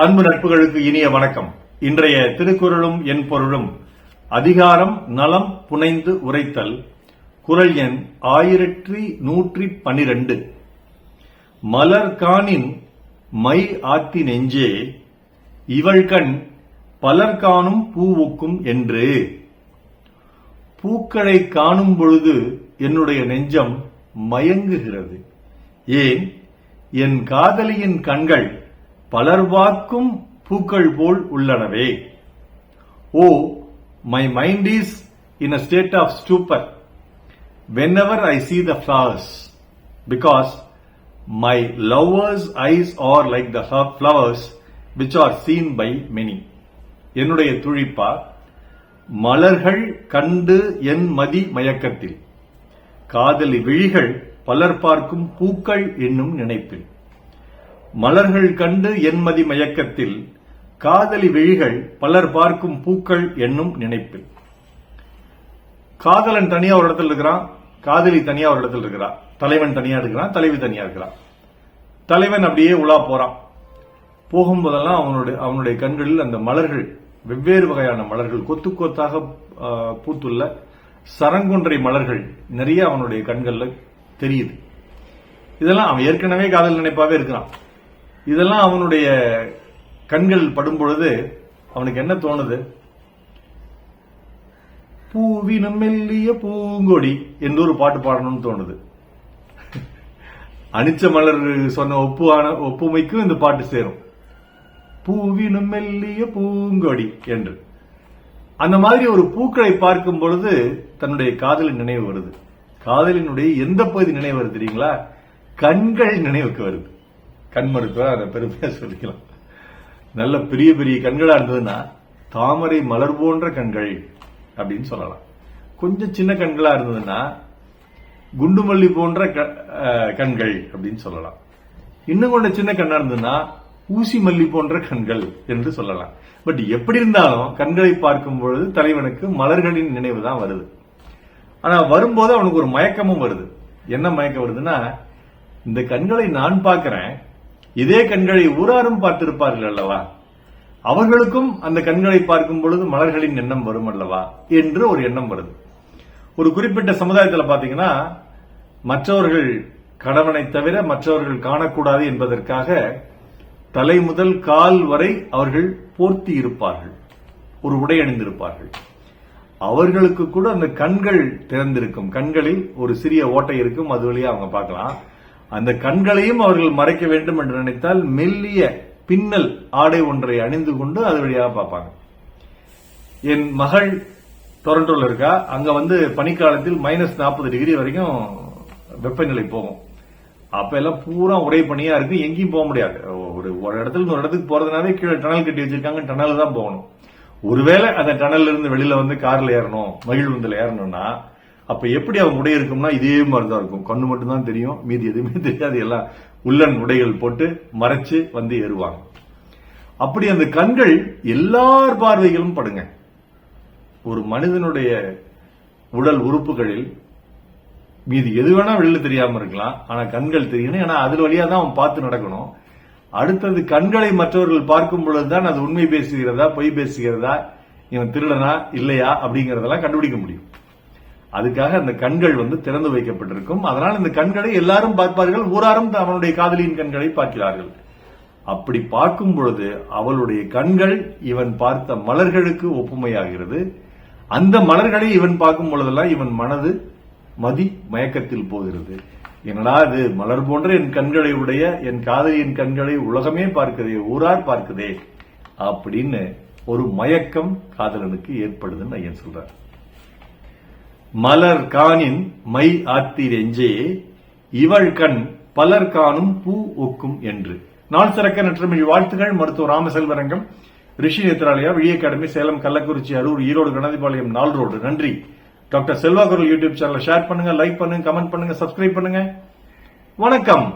அன்பு நட்புகளுக்கு இனிய வணக்கம். இன்றைய திருக்குறளும் என் பொருளும் அதிகாரம் நலம் புனைந்து உரைத்தல் குரல் எண் ஆயிரத்தி நூற்றி பனிரெண்டு. மலர்கானின் மை ஆத்தி நெஞ்சே இவள் கண் பலர் காணும் பூவுக்கும் என்று. பூக்களை காணும் பொழுது என்னுடைய நெஞ்சம் மயங்குகிறது. ஏன்? என் காதலியின் கண்கள் பலர்வாக்கும் பூக்கள் போல் உள்ளனவே. ஓ my mind is in a state of stupor whenever I see the flowers because my lover's eyes are like the flowers which are seen by many என்னுடைய துழிப்பா மலர்கள் கண்டு என் மதி மயக்கத்தில். காதலி விழிகள் பலர் பார்க்கும் பூக்கள் என்னும் நினைப்பில். மலர்கள் கண்டு என்மதி மயக்கத்தில் காதலி விழிகள் பலர் பார்க்கும் பூக்கள் என்னும் நினைப்பில். காதலன் தனியா ஒரு இடத்துல இருக்கிறான் காதலி தனியா ஒரு இடத்துல இருக்கிறா. தலைவன் தனியா இருக்கிறான் தலைவி தனியா இருக்கிறான் தலைவன் அப்படியே உலா போறான். போகும்போதெல்லாம் அவனுடைய அவனுடைய கண்களில் அந்த மலர்கள் வெவ்வேறு வகையான மலர்கள் கொத்து கொத்தாக பூத்துள்ள சரங்குன்றை மலர்கள் நிறைய அவனுடைய கண்கள்ல தெரியுது. இதெல்லாம் அவன் ஏற்கனவே காதல் நினைப்பாவே இருக்கிறான். இதெல்லாம் அவனுடைய கண்கள் படும் பொழுது அவனுக்கு என்ன தோணுது? பூவினும் மெல்லிய பூங்கொடி என்று ஒரு பாட்டு பாடணும்னு தோணுது. அனிச்ச மலர் சொன்ன ஒப்புவான ஒப்புமைக்கும் இந்த பாட்டு சேரும். பூவினும் மெல்லிய பூங்கொடி என்று. அந்த மாதிரி ஒரு பூக்களை பார்க்கும் பொழுது தன்னுடைய காதலின் நினைவு வருது. காதலினுடைய எந்த பகுதி நினைவு வருது தெரியுங்களா? கண்கள் நினைவுக்கு வருது. கண் மருத்துவர் அதை பெருமையாக சொல்லிக்கலாம். நல்ல பெரிய பெரிய கண்களாக இருந்ததுன்னா தாமரை மலர் போன்ற கண்கள் அப்படின்னு சொல்லலாம். கொஞ்சம் சின்ன கண்களாக இருந்ததுன்னா குண்டுமல்லி போன்ற க- கண்கள் அப்படின்னு சொல்லலாம். இன்னும் கொஞ்சம் சின்ன கண்ணா இருந்ததுன்னா ஊசி மல்லி போன்ற கண்கள் என்று சொல்லலாம். பட் எப்படி இருந்தாலும் கண்களை பார்க்கும் பொழுது தலைவனுக்கு மலர்களின் நினைவு தான் வருது. ஆனா வரும்போது அவனுக்கு ஒரு மயக்கமும் வருது. என்ன மயக்கம் வருதுன்னா இந்த கண்களை நான் பார்க்கிறேன் இதே கண்களை ஊராரும் பார்த்திருப்பார்கள் அல்லவா? அவர்களுக்கும் அந்த கண்களை பார்க்கும் பொழுது மலர்களின் எண்ணம் வரும் அல்லவா? என்று ஒரு எண்ணம் வருது. ஒரு குறிப்பிட்ட சமுதாயத்துல பாத்தீங்கன்னா மற்றவர்கள் கணவனை தவிர மற்றவர்கள் காணக்கூடாது என்பதற்காக தலை முதல் கால் வரை அவர்கள் போர்த்தி இருப்பார்கள். ஒரு உடை அணிந்திருப்பார்கள். அவர்களுக்கு கூட அந்த கண்கள் திறந்திருக்கும். கண்களில் ஒரு சிறிய ஓட்டை இருக்கும். அது வழியா அவங்க பார்க்கலாம். அந்த கண்களையும் அவர்கள் மறைக்க வேண்டும் என்று நினைத்தால் மெல்லிய பின்னல் ஆடை ஒன்றை அணிந்து கொண்டு அது வழியாக பார்ப்பாங்க. என் மகள் டொரண்டோல இருக்கா? அங்க வந்து பனிக்காலத்தில் மைனஸ் நாற்பது டிகிரி வரைக்கும் வெப்பநிலை போகும். அப்ப எல்லாம் பூரா ஒரே பனியா இருக்கு எங்கேயும் போக முடியாது. ஒரு ஒரு இடத்துல ஒரு இடத்துக்கு போறதுனாவே கீழே டனல் கட்டி வச்சிருக்காங்க டனல் தான் போகணும். ஒருவேளை அந்த டனல்ல இருந்து வெளியில வந்து கார்ல ஏறணும் மகிழ்வுந்தில் ஏறணும்னா அப்ப எப்படி அவன் உடை இருக்கும்னா இதே மாதிரி தான் இருக்கும். கண்ணு மட்டும்தான் தெரியும். மீதி எதுவுமே தெரியாது. எல்லாம் உள்ளன் உடைகள் போட்டு மறைச்சு வந்து ஏறுவாங்க. அப்படி அந்த கண்கள் எல்லார் பார்வைகளும் படுங்க. ஒரு மனிதனுடைய உடல் உறுப்புகளில் மீதி எது வேணா வெளில தெரியாம இருக்கலாம். ஆனா கண்கள் தெரியணும் ஏன்னா அது வழியா தான் அவன் பார்த்து நடக்கணும். அடுத்தது கண்களை மற்றவர்கள் பார்க்கும் பொழுதுதான் அது உண்மை பேசுகிறதா பொய் பேசுகிறதா இவன் திருடனா இல்லையா அப்படிங்கறதெல்லாம் கண்டுபிடிக்க முடியும். அதுக்காக அந்த கண்கள் வந்து திறந்து வைக்கப்பட்டிருக்கும். அதனால் இந்த கண்களை எல்லாரும் பார்ப்பார்கள். ஊராரும் அவனுடைய காதலியின் கண்களை பார்க்கிறார்கள். அப்படி பார்க்கும் பொழுது அவளுடைய கண்கள் இவன் பார்த்த மலர்களுக்கு ஒப்புமையாகிறது. அந்த மலர்களை இவன் பார்க்கும் பொழுதெல்லாம் இவன் மனது மதி மயக்கத்தில் போகிறது. என்னடா அது மலர் போன்ற என் கண்களை உடைய என் காதலியின் கண்களை உலகமே பார்க்குதே ஊரார் பார்க்குதே அப்படின்னு ஒரு மயக்கம் காதலனுக்கு ஏற்படுதுன்னு ஐயன் சொல்றார். மலர் காணின் மை ஆத்திரெஞ்சே இவள் கண் பலர் காணும் பூ ஒக்கும் என்று. நாள் சிறக்க நற்றமிழ் வாழ்த்துகள் மருத்துவர் ராமசெல்வரங்கம் ரிஷி நேத்ராலயா விழி அகாடமி சேலம் கள்ளக்குறிச்சி அரூர் ஈரோடு கணதிபாளையம் நாள் ரோடு நன்றி. டாக்டர் செல்வாகுரல் யூடியூப் சேனலை ஷேர் பண்ணுங்க லைக் பண்ணுங்க கமெண்ட் பண்ணுங்க சப்ஸ்கிரைப் பண்ணுங்க. வணக்கம்.